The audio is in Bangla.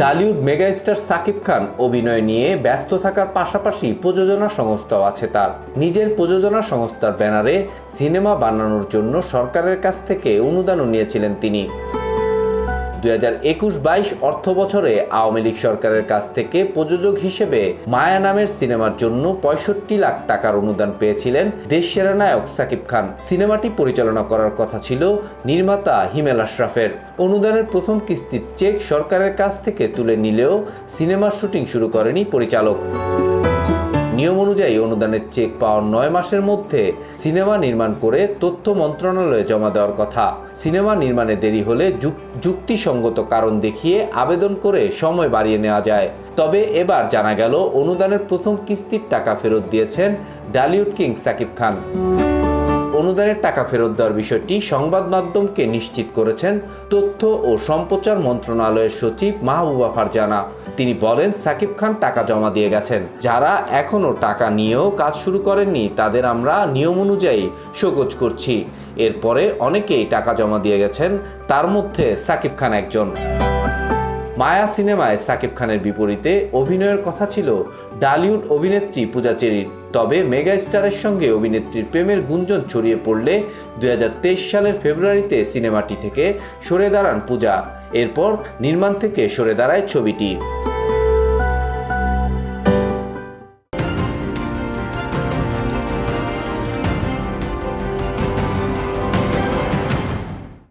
ডালিউড মেগাস্টার সাকিব খান অভিনয় নিয়ে ব্যস্ত থাকার পাশাপাশি প্রযোজনা সংস্থাও আছে তার। নিজের প্রযোজনা সংস্থার ব্যানারে সিনেমা বানানোর জন্য সরকারের কাছ থেকে অনুদানও নিয়েছিলেন তিনি। দুই একুশ বাইশ অর্থ বছরে আওয়ামী লীগ সরকারের কাছ থেকে প্রযোজক হিসেবে মায়া নামের সিনেমার জন্য পঁয়ষট্টি লাখ টাকার অনুদান পেয়েছিলেন দেশসেরা নায়ক সাকিব খান। সিনেমাটি পরিচালনা করার কথা ছিল নির্মাতা হিমেল আশরাফের। অনুদানের প্রথম কিস্তির চেক সরকারের কাছ থেকে তুলে নিলেও সিনেমার শুটিং শুরু করেনি পরিচালক। নিয়ম অনুযায়ী অনুদানের চেক পাওয়ার নয় মাসের মধ্যে সিনেমা নির্মাণ করে তথ্য মন্ত্রণালয়ে জমা দেওয়ার কথা। সিনেমা নির্মাণে দেরি হলে যুক্তিসঙ্গত কারণ দেখিয়ে আবেদন করে সময় বাড়িয়ে নেওয়া যায়। তবে এবার জানা গেল, অনুদানের প্রথম কিস্তির টাকা ফেরত দিয়েছেন ডালিউড কিং সাকিব খান। অনুদানের টাকা ফেরত দেওয়ার বিষয়টি সংবাদ মাধ্যমকে নিশ্চিত করেছেন তথ্য ও সম্প্রচার মন্ত্রণালয়ের সচিব মাহবুবা ফারজানা। তিনি বলেন, সাকিব খান টাকা জমা দিয়ে গেছেন। যারা এখনও টাকা নিয়েও কাজ শুরু করেননি, তাদের আমরা নিয়ম অনুযায়ী শোকজ করছি। এরপরে অনেকেই টাকা জমা দিয়ে গেছেন, তার মধ্যে সাকিব খান একজন। মায়া সিনেমায় সাকিব খানের বিপরীতে অভিনয়ের কথা ছিল ডালিউড অভিনেত্রী পূজা চেরির। তবে মেগা স্টারের সঙ্গে অভিনেত্রীর প্রেমের গুঞ্জন ছড়িয়ে পড়লে দু হাজার তেইশ সালের ফেব্রুয়ারিতে সিনেমাটি থেকে সরে দাঁড়ান পূজা। এরপর নির্মাণ থেকে সরে দাঁড়ায় ছবিটি।